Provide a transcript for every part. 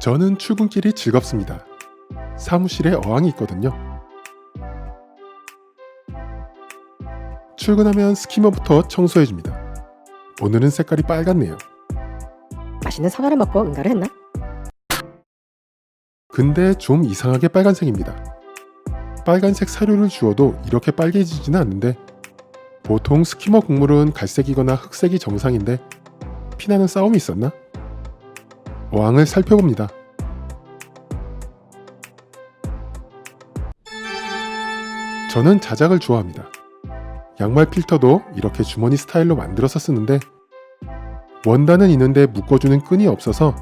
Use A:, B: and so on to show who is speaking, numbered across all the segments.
A: 저는 출근길이 즐겁습니다. 사무실에 어항이 있거든요. 출근하면 스키머부터 청소해줍니다. 오늘은 색깔이 빨갛네요.
B: 맛있는 사과를 먹고 응가를 했나?
A: 근데 좀 이상하게 빨간색입니다. 빨간색 사료를 주어도 이렇게 빨개지지는 않는데 보통 스키머 국물은 갈색이거나 흑색이 정상인데 피나는 싸움이 있었나? 어항을 살펴봅니다. 저는 자작을 좋아합니다. 양말 필터도 이렇게 주머니 스타일로 만들어서 쓰는데 원단은 있는데 묶어주는 끈이 없어서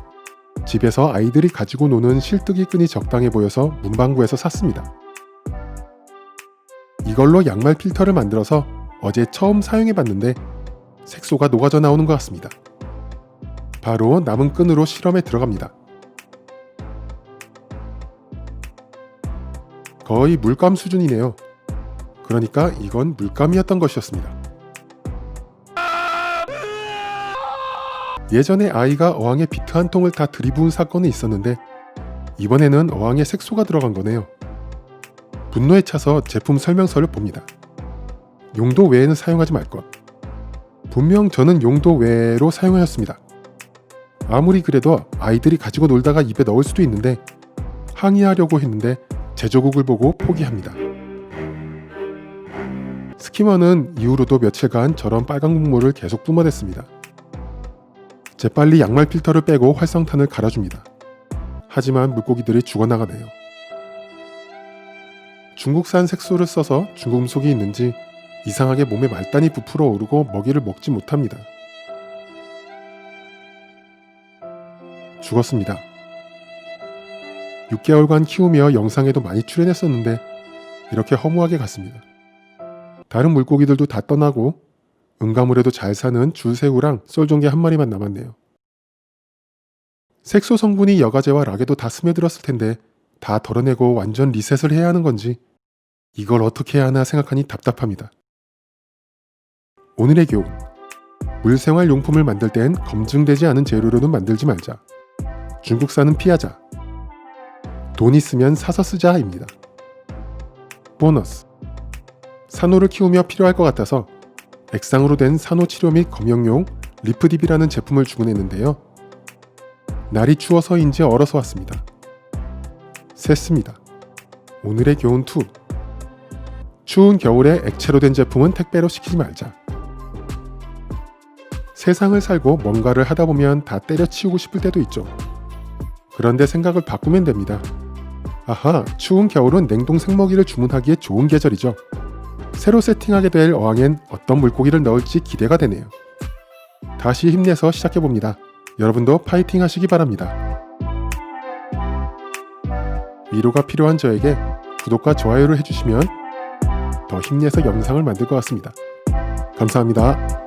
A: 집에서 아이들이 가지고 노는 실뜨기 끈이 적당해 보여서 문방구에서 샀습니다. 이걸로 양말 필터를 만들어서 어제 처음 사용해 봤는데 색소가 녹아져 나오는 것 같습니다. 바로 남은 끈으로 실험에 들어갑니다. 거의 물감 수준이네요. 그러니까 이건 물감이었던 것이었습니다. 예전에 아이가 어항에 비트 한 통을 다 들이부은 사건이 있었는데 이번에는 어항에 색소가 들어간 거네요. 분노에 차서 제품 설명서를 봅니다. 용도 외에는 사용하지 말 것. 분명 저는 용도 외로 사용하였습니다. 아무리 그래도 아이들이 가지고 놀다가 입에 넣을 수도 있는데 항의하려고 했는데 제조국을 보고 포기합니다. 스키머는 이후로도 며칠간 저런 빨간 국물을 계속 뿜어댔습니다. 재빨리 양말 필터를 빼고 활성탄을 갈아줍니다. 하지만 물고기들이 죽어나가네요. 중국산 색소를 써서 중금속이 있는지 이상하게 몸에 말단이 부풀어 오르고 먹이를 먹지 못합니다. 죽었습니다. 6개월간 키우며 영상에도 많이 출연했었는데 이렇게 허무하게 갔습니다. 다른 물고기들도 다 떠나고 응가물에도 잘 사는 줄새우랑 썰종개 한 마리만 남았네요. 색소 성분이 여가제와 락에도 다 스며들었을 텐데 다 덜어내고 완전 리셋을 해야 하는 건지 이걸 어떻게 해야 하나 생각하니 답답합니다. 오늘의 교훈. 물생활 용품을 만들 땐 검증되지 않은 재료로는 만들지 말자. 중국산은 피하자. 돈 있으면 사서 쓰자입니다. 보너스. 산호를 키우며 필요할 것 같아서 액상으로 된 산호 치료 및 검역용 리프딥이라는 제품을 주문했는데요. 날이 추워서인지 얼어서 왔습니다. 샜습니다. 오늘의 교훈 2. 추운 겨울에 액체로 된 제품은 택배로 시키지 말자. 세상을 살고 뭔가를 하다 보면 다 때려치우고 싶을 때도 있죠. 그런데 생각을 바꾸면 됩니다. 아하, 추운 겨울은 냉동 생먹이를 주문하기에 좋은 계절이죠. 새로 세팅하게 될 어항엔 어떤 물고기를 넣을지 기대가 되네요. 다시 힘내서 시작해봅니다. 여러분도 파이팅 하시기 바랍니다. 위로가 필요한 저에게 구독과 좋아요를 해주시면 더 힘내서 영상을 만들 것 같습니다. 감사합니다.